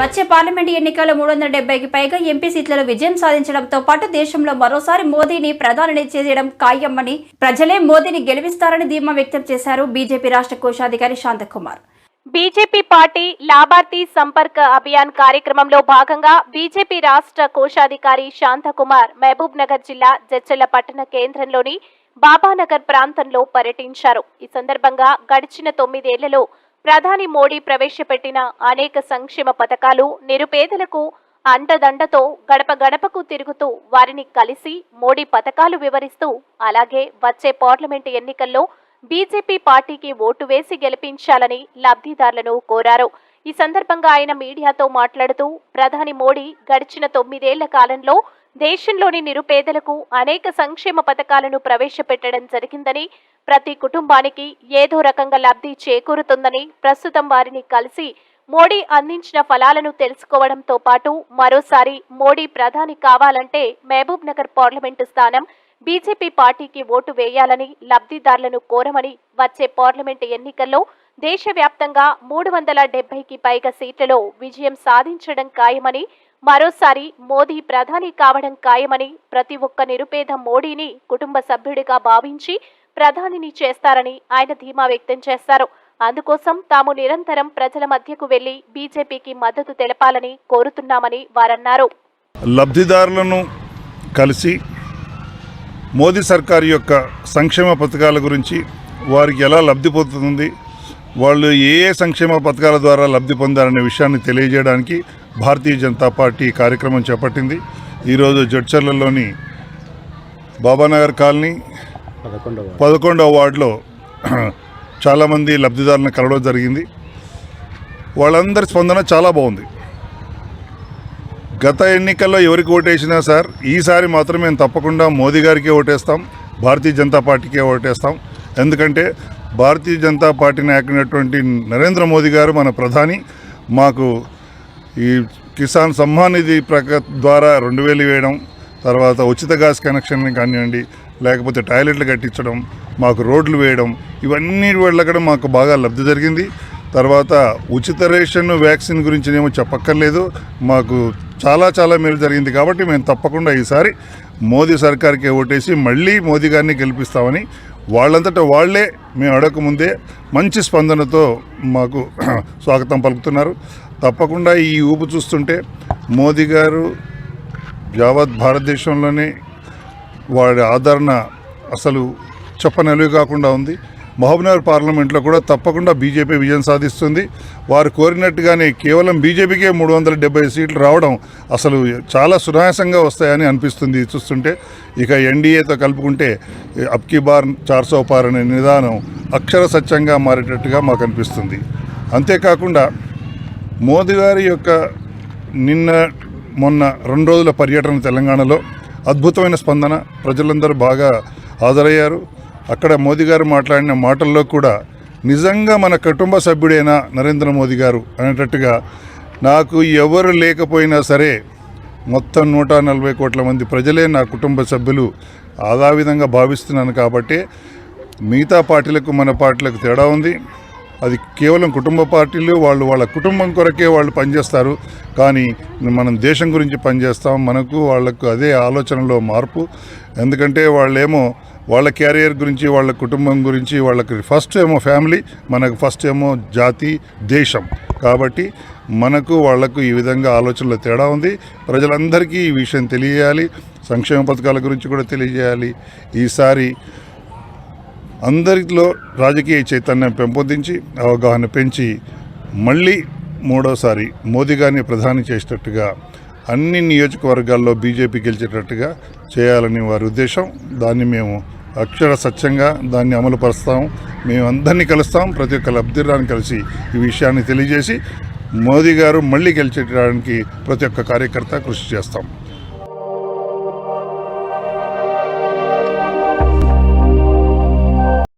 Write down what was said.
వచ్చే పార్లమెంట్ ఎన్నికల్లో మూడు వందల డెబ్బైకి పైగా ఎంపీ సీట్లలో విజయం సాధించడంతో పాటు దేశంలో మరోసారి మోదీని ప్రధానిని చేయడం ఖాయమని ప్రజలే మోదీని గెలిపిస్తారని ధీమా వ్యక్తం చేశారు బీజేపీ రాష్ట్ర కోశాధికారి శాంతకుమార్. బీజేపీ పార్టీ లాభార్థి సంపర్క్ అభియాన్ కార్యక్రమంలో భాగంగా బీజేపీ రాష్ట్ర కోశాధికారి శాంతకుమార్ మహబూబ్ నగర్ జిల్లా జడ్చెల్ల పట్టణ కేంద్రంలోని బాబానగర్ ప్రాంతంలో పర్యటించారు. ఈ సందర్భంగా గడిచిన తొమ్మిదేళ్ళలో ప్రధాని మోడీ ప్రవేశపెట్టిన అనేక సంక్షేమ పథకాలు నిరుపేదలకు అండదండతో గడప గడపకు తిరుగుతూ వారిని కలిసి మోడీ పథకాలు వివరిస్తూ అలాగే వచ్చే పార్లమెంటు ఎన్నికల్లో బీజేపీ పార్టీకి ఓటు వేసి గెలిపించాలని లబ్ధిదారులను కోరారు. ఈ సందర్భంగా ఆయన మీడియాతో మాట్లాడుతూ ప్రధాని మోడీ గడిచిన తొమ్మిదేళ్ళ కాలంలో దేశంలోని నిరుపేదలకు అనేక సంక్షేమ పథకాలను ప్రవేశపెట్టడం జరిగిందని ప్రతి కుటుంబానికి ఏదో రకంగా లబ్ధి చేకూరుతుందని ప్రస్తుతం వారిని కలిసి మోడీ అందించిన ఫలాలను తెలుసుకోవడంతో పాటు మరోసారి మోడీ ప్రధాని కావాలంటే మహబూబ్ నగర్ పార్లమెంటు స్థానం బీజేపీ పార్టీకి ఓటు వేయాలని లబ్ధిదారులను కోరమని వచ్చే పార్లమెంటు ఎన్నికల్లో దేశవ్యాప్తంగా మూడు వందల డెబ్బైకి పైగా సీట్లలో విజయం సాధించడం ఖాయమని మరోసారి మోదీ ప్రధాని కావడం ఖాయమని ప్రతి ఒక్క నిరుపేద మోడీని కుటుంబ సభ్యుడిగా భావించి ప్రధానిని చేస్తారని ఆయన ధీమా వ్యక్తం చేశారు. అందుకోసం తాము నిరంతరం ప్రజల మధ్యకు వెళ్ళి బీజేపీకి మద్దతు తెలపాలని కోరుతున్నామని వారన్నారు. లబ్ధిదారులను కలిసి మోదీ సర్కారు యొక్క సంక్షేమ పథకాల గురించి వారికి ఎలా లబ్ధి పొందుతుంది వాళ్ళు ఏ ఏ సంక్షేమ పథకాల ద్వారా లబ్ధి పొందారనే విషయాన్ని తెలియజేయడానికి భారతీయ జనతా పార్టీ కార్యక్రమం చేపట్టింది. ఈరోజు జడ్చర్లలోని బాబానగర్ కాలనీ పదకొండవ వార్డులో చాలామంది లబ్ధిదారులను కలవడం జరిగింది. వాళ్ళందరి స్పందన చాలా బాగుంది. గత ఎన్నికల్లో ఎవరికి ఓటేసినా సార్ ఈసారి మాత్రం మేము తప్పకుండా మోదీ గారికే ఓటేస్తాం భారతీయ జనతా పార్టీకే ఓటేస్తాం. ఎందుకంటే భారతీయ జనతా పార్టీ నాయకునటువంటి నరేంద్ర మోదీ గారు మన ప్రధాని. మాకు ఈ కిసాన్ సమ్మాన్ నిధి ప్రక ద్వారా రెండు వేలు వేయడం తర్వాత ఉచిత గ్యాస్ కనెక్షన్ కానివ్వండి లేకపోతే టాయిలెట్లు కట్టించడం మాకు రోడ్లు వేయడం ఇవన్నీ వల్ల కూడా మాకు బాగా లబ్ధి జరిగింది. తర్వాత ఉచిత రేషన్ వ్యాక్సిన్ గురించి ఏమో చెప్పక్కర్లేదు. మాకు చాలా చాలా మేలు జరిగింది కాబట్టి మేము తప్పకుండా ఈసారి మోదీ సర్కార్కే ఓటేసి మళ్ళీ మోదీ గారిని గెలిపిస్తామని వాళ్ళంతటా వాళ్ళే మేము అడగకముందే మంచి స్పందనతో మాకు స్వాగతం పలుకుతున్నారు. తప్పకుండా ఈ ఊపు చూస్తుంటే మోదీ గారు యావత్ భారతదేశంలోనే వాడి ఆదరణ అసలు చెప్పనలుగు కాకుండా ఉంది. మహబూబ్నగర్ పార్లమెంట్లో కూడా తప్పకుండా బీజేపీ విజయం సాధిస్తుంది. వారు కోరినట్టుగానే కేవలం బీజేపీకే మూడు వందల డెబ్బై సీట్లు రావడం అసలు చాలా సునాయాసంగా వస్తాయని అనిపిస్తుంది. చూస్తుంటే ఇక ఎన్డీఏతో కలుపుకుంటే అబ్కి బార్ చార్సో పార్ అనే నిదానం అక్షర సత్యంగా మారేటట్టుగా మాకు అనిపిస్తుంది. అంతేకాకుండా మోదీ గారి యొక్క నిన్న మొన్న రెండు రోజుల పర్యటన తెలంగాణలో అద్భుతమైన స్పందన. ప్రజలందరూ బాగా హాజరయ్యారు. అక్కడ మోదీ గారు మాట్లాడిన మాటల్లో కూడా నిజంగా మన కుటుంబ సభ్యుడైన నరేంద్ర మోదీ గారు అనేటట్టుగా నాకు ఎవరు లేకపోయినా సరే మొత్తం నూట నలభై కోట్ల మంది ప్రజలే నా కుటుంబ సభ్యులు ఆదా విధంగా భావిస్తున్నాను కాబట్టి మిగతా పార్టీలకు మన పార్టీలకు తేడా ఉంది. అది కేవలం కుటుంబ పార్టీలు వాళ్ళు వాళ్ళ కుటుంబం కొరకే వాళ్ళు పనిచేస్తారు. కానీ మనం దేశం గురించి పనిచేస్తాం. మనకు వాళ్ళకు అదే ఆలోచనలో మార్పు. ఎందుకంటే వాళ్ళేమో వాళ్ళ క్యారియర్ గురించి వాళ్ళ కుటుంబం గురించి వాళ్ళకి ఫస్ట్ ఏమో ఫ్యామిలీ మనకు ఫస్ట్ ఏమో జాతి దేశం. కాబట్టి మనకు వాళ్ళకు ఈ విధంగా ఆలోచనలో తేడా ఉంది. ప్రజలందరికీ ఈ విషయం తెలియజేయాలి సంక్షేమ పథకాల గురించి కూడా తెలియజేయాలి ఈసారి అందరిలో రాజకీయ చైతన్యం పెంపొందించి అవగాహన పెంచి మళ్ళీ మూడోసారి మోదీ గారిని ప్రధాని చేసేటట్టుగా అన్ని నియోజకవర్గాల్లో బీజేపీ గెలిచేటట్టుగా చేయాలని వారి ఉద్దేశం. దాన్ని మేము అక్షర సత్యంగా దాన్ని అమలు పరుస్తాం. మేమందరినీ కలుస్తాం. ప్రతి ఒక్క లబ్ధిదారుని కలిసి ఈ విషయాన్ని తెలియజేసి మోదీ గారు మళ్ళీ గెలిచేయడానికి ప్రతి ఒక్క కార్యకర్త కృషి చేస్తాం.